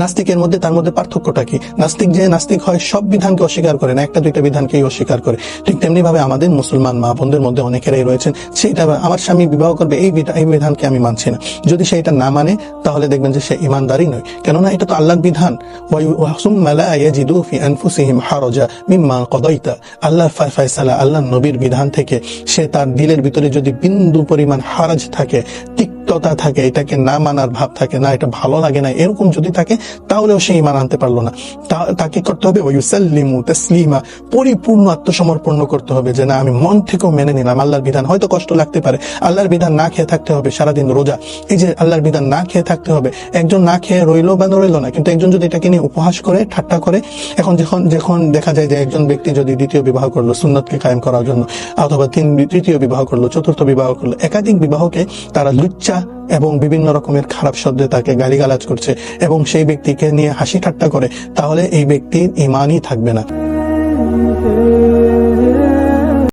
নাস্তিকের মধ্যে তার মধ্যে পার্থক্যটা কি? নাস্তিক যে নাস্তিক হয়, সব বিধানকে অস্বীকার করে না, একটা দুইটা বিধানকেই অস্বীকার করে। ঠিক তেমনি ভাবে আমাদের মুসলমান মা বোনদের মধ্যে অনেকেরাই রয়েছেন, সেইটা আমার স্বামী বিবাহ করবে, এই এই বিধানকে আমি মানছি না। যদি সে এটা না মানে তাহলে দেখবেন যে সে ইমানদারই নয়। কেননা এটা তো আল্লাহর বিধান। আল্লাহ ফয়সালা আল্লাহ নবীর বিধান থেকে সে তার দিলের ভিতরে যদি বিন্দু পরিমাণ হারাজ থাকে, ঠিক তিক্ততা থাকে, এটাকে না মানার ভাব থাকে, না এটা ভালো লাগে না, এরকম যদি থাকে, তাহলেও সে ইমান আনতে পারল না। তাকে করতে হবে, ওয়ুসাল্লিমু তাসলিমা, পরিপূর্ণ আত্মসমর্পণ করতে হবে যে, না, আমি মন থেকেও মেনে নিলাম, আল্লাহর বিধান। হয়তো কষ্ট লাগতে পারে, আল্লাহর বিধান না খেয়ে থাকতে হবে সারাদিন রোজা। এই যে, আল্লাহর বিধান না খেয়ে থাকতে হবে, একজন না খেয়ে রইল বা রইল না, কিন্তু একজন যদি এটাকে নিয়ে উপহাস করে, ঠাট্টা করে, এখন যখন যখন দেখা যায় যে, একজন ব্যক্তি যদি দ্বিতীয় বিবাহ করল, সুন্নতকে কায়েম করার জন্য, অথবা তিন, তৃতীয় বিবাহ করল, চতুর্থ বিবাহ করল, একাধিক বিবাহকে তারা লুচ্চা এবং বিভিন্ন রকমের খারাপ শব্দে তাকে গালিগালাজ করছে এবং সেই ব্যক্তিকে নিয়ে হাসি ঠাট্টা করে, তাহলে এই ব্যক্তির ইমানই থাকবে না।